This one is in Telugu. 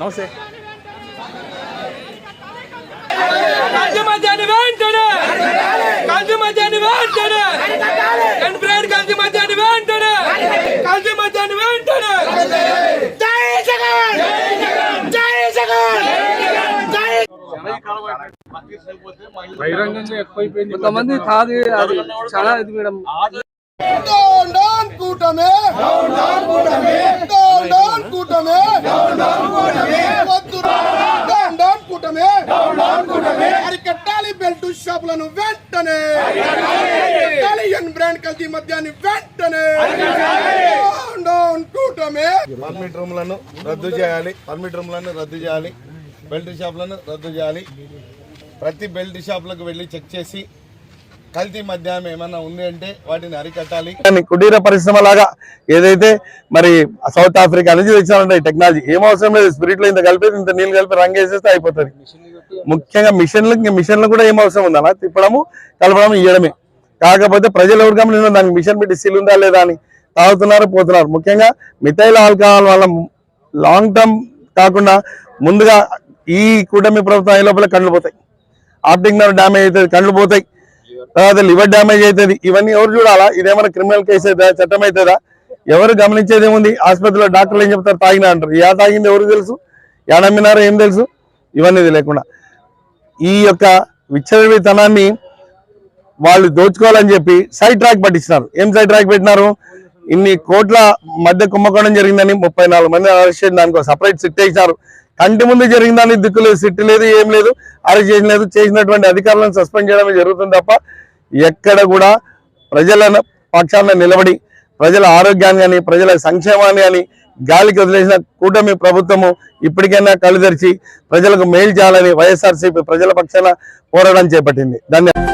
నమస్తే. మద్యాన్ని వెంటనే! కల్తీ మద్యాన్ని వెంటనే! ఎన్బ్రాండ్ కల్తీ మద్యాన్ని వెంటనే! కల్తీ మద్యాన్ని వెంటనే! జై జగన్! జై జగన్! జై కొంతమంది తాగి అది చాలా ఇది మేడం. కూటమే. డౌన్ డౌన్ డౌన్ డౌన్ కూటమి. డౌన్ డౌన్ కూటమే వద్దు డౌన్ డౌన్ కూటమే. డౌన్ డౌన్ కూటమి అరికట్టాలి బెల్ట్ షాపులను వెంటనే. అరికట్టాలి ఎన్ బ్రాండ్ కల్తీ మద్యాన్ని వెంటనే. డౌన్ డౌన్ కూటమే. పర్మిట్ రూమ్లను రద్దు చేయాలి. పర్మిట్ రూమ్లను రద్దు చేయాలి. బెల్ట్ షాపులను రద్దు చేయాలి. ప్రతి బెల్ట్ షాపులకు వెళ్ళి చెక్ చేసి కల్తీ మద్యం ఏమైనా ఉంది అంటే వాటిని అరికట్టాలి. కానీ కుటీర పరిశ్రమ లాగా ఏదైతే మరి సౌత్ ఆఫ్రికా నుంచి తెచ్చారంటే టెక్నాలజీ ఏం అవసరం లేదు. స్పిరిట్లో ఇంత కలిపి ఇంత నీళ్ళు కలిపి రంగు వేసేస్తే అయిపోతుంది. ముఖ్యంగా మిషన్లు ఇంకా మిషన్లు కూడా ఏం అవసరం ఉందా తిప్పడము కలపడం ఇవ్వడమే కాకపోతే ప్రజలు ఎవరు గమనించిన దానికి మిషన్ పెట్టి సీల్ ఉందా లేదా అని తాగుతున్నారు పోతున్నారు. ముఖ్యంగా మిథైల్ ఆల్కహాల్ వల్ల లాంగ్ టర్మ్ కాకుండా ముందుగా ఈ కూటమి ప్రభుత్వం లోపల కళ్ళు పోతాయి. ఆప్టిక్ నర్వ్ డ్యామేజ్ అవుతుంది కళ్ళు పోతాయి. తర్వాత లివర్ డ్యామేజ్ అవుతుంది. ఇవన్నీ ఎవరు చూడాలా? ఇదేమైనా క్రిమినల్ కేసు అవుతుందా చట్టం అవుతుందా ఎవరు గమనించేది ఏముంది? ఆసుపత్రిలో డాక్టర్లు ఏం చెప్తారు? తాగినా అంటారు. యా తాగింది ఎవరు తెలుసు? యా నమ్మినారో ఏం తెలుసు? ఇవన్నీ లేకుండా. ఈ యొక్క విచ్చలవితనాన్ని వాళ్ళు దోచుకోవాలని చెప్పి సైడ్ ట్రాక్ పట్టించినారు. ఏం సైడ్ ట్రాక్ పెట్టినారు? ఇన్ని కోట్ల మధ్య కుంభకోణం జరిగిందని ముప్పై నాలుగు మంది అరెస్ట్ చేసిన దానికి సపరేట్ సిట్ వేసినారు. కంటి ముందు జరిగిందని దిక్కు లేదు సిట్ లేదు ఏం లేదు అరెస్ట్ చేసిన లేదు. చేసినటువంటి అధికారులను సస్పెండ్ చేయడమే జరుగుతుంది తప్ప ఎక్కడ కూడా ప్రజల పక్షాన నిలబడి ప్రజల ఆరోగ్యాన్ని కానీ ప్రజల సంక్షేమాన్ని కానీ గాలికి వదిలేసిన కూటమి ప్రభుత్వము ఇప్పటికైనా కళ్ళు తెరిచి ప్రజలకు మేలు చేయాలని వైఎస్ఆర్సీపీ ప్రజల పక్షాన పోరాటం చేపట్టింది. ధన్యవాదాలు